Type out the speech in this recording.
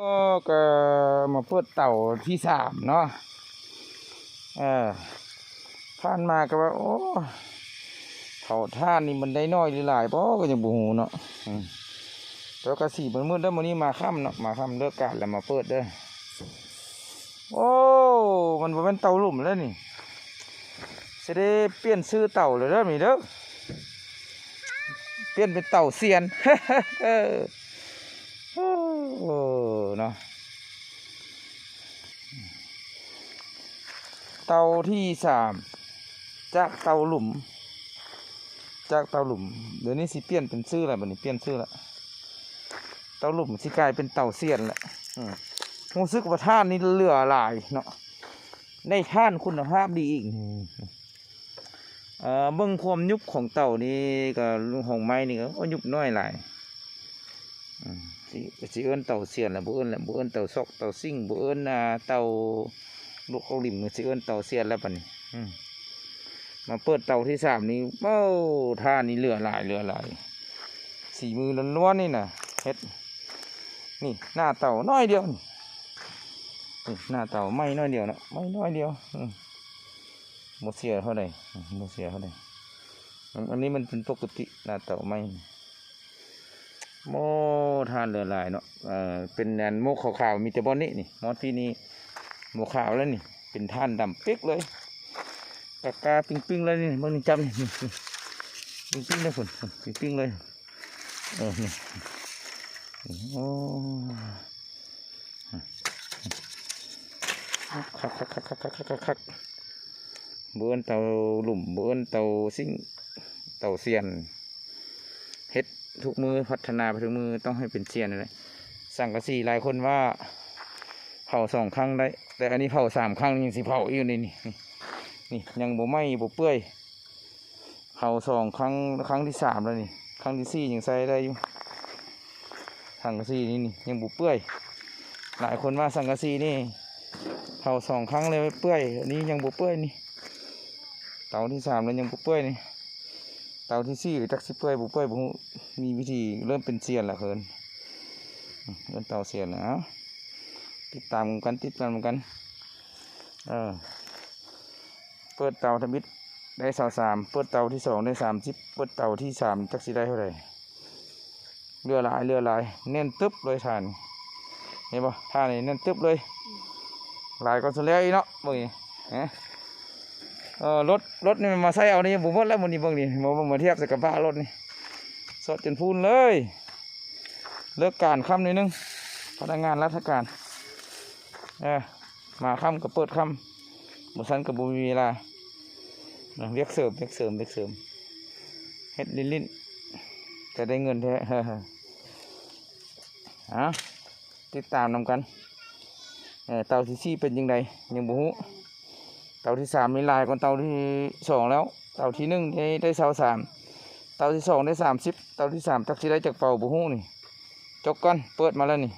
ก็ก็มาเปิดเต่าที่สามเนาะเออผ่านมาก็ว่า โอ้เต่าท่านนี่มันได้น้อยหรือหลายบ่ก็ยังบ่ฮู้เนาะแล้วก็สี่มันมืดแล้วมื้อนี้มาค่ำเนาะมาค่ำเลิกการแล้วมาเปิดเด้อโอ้มันเป็นเต่าหลุมแล้วนี่สิได้เปลี่ยนชื่อเต่าเลยเด้อมีเด้อเปลี่ยนเป็นเต่าเซียน เนาะเตาที่สามจากเตาหลุม จากเตาหลุม เดี๋ยวนี้สิเปลี่ยนเป็นชื่ออะไรบัดนี้เปลี่ยนชื่อละเตาหลุมสิกลายเป็นเตาเสียนละอืมรู้สึกว่าท่านนี่เหลือหลายเนาะได้ท่านคุณภาพดีอีกเอ่อเบิ่งความยุบของเต่านี่ก็ของไม้นี่ก็ยุบน้อยหลายอืม สิสิเอิ้นเต่าเสียนละบ่เอิ้นละบ่เอิ้นเต่าซอกเต่าซิ่งบ่เอิ้นอ่าเต่าลูกเขาหลิมสิเอิ้นเต่าเสียนแล้วบันี้อืมาเปิดเต่าที่สามนี้เอ้าท่านี้เหลือหลายเหลือหลายสีมือล้วนๆนี่นะเฮ็ดนี่หน้าเต่าน้อยเดียวนี่หน้าเต่าไม่น้อยเดียวนะไม่น้อยเดียวอืมเสียเท่าใดอืมเสียเท่าใดอันอันนี้มันเป็นปกติหน้าเต่าไม่โม ทานเหลือหลายเนาะเอ่อเป็นแนนโมกขาวๆมีแต่บอนนี่นี่มอสที่นี่โมูขาวแล้วนี่เป็นท่านดำปิ๊กเลยกากาปิ้งปิ้งเลยนี่มึงนจำนี่ปิ้งปิ้งเลยฝนปิ้งๆเลยเออนี่โอ้คักคักคักคักคักคักคักเบื้อนเตาหลุมเบื้อนเตาสิ่งเตาเซียน เฮ็ดทุกมือพัฒนาไปทุกมือต้องให้เป็นเชียนเลยสั่งกระสีหลายคนว่า เผาสองครั้งได้ แต่อันนี้เผาสามครั้งยังสิเผาอยู่นี่นี่นี่นี่ยังบ่ไหม้บ่เปื่อยเผาสองครั้งครั้งที่สามแล้วนี่ ครั้งที่สี่ยังใส่ได้อยู่สังกะสีนี่นี่ยังบ่เปื่อย หลายคนว่าสังกะสีนี่เผาสองครั้งเลยเปื่อยอันนี้ยังบ่เปื่อยนี่เตาที่สามแล้วยังบ่เปื่อยนี่ เตาที่สี่หรือจักสิเปื่อยบุเปื่อยบุมีวิธีเริ่มเป็นเซียนละเคินเริ่มเตาเซียนแล้วติดตามกันติดตามกัน เออ เปิดเตาทมิดได้สาวสามเปิดเตาที่สองได้สามสิบเปิดเตาที่สามจักสิได้เท่าไหร่เรือหลายเรือหลายเน้นตึ๊บเลยทานเห็นปะท่านี่เน้นตึ๊บเลยหลายก็สุดแล้วอีเนาะเบิ่งนี่ฮะ เออรถรถนี่มันมาใส่เอานี่บุมดแล้วมันนี่เบิ่งนี่มามาเทียบใส่กับบ้ารถนี่สดจนพูนเลย เลิกการค่ำนิดนึงพนักงานราชการเออมาค่ำก็เปิดค่ำบุษันกับบุมีเวลาเรียกเสริมเรียกเสริมเรียกเสริมเฮ็ดลิ้นลิ้นจะได้เงินแท้เฮ้อเฮ้อฮะติดตามนำกันเออเตาที่สี่เป็นยังไงยังบุหู เตาที่สามมีลายกว่าเตาที่สองแล้วเตาที่หนึ่งได้ได้เสาสามเตาที่สองได้สามสิบเตาที่สามตักที่ได้จากเป่าบุหูนี่จกก่อนเปิดมาแล้วนี่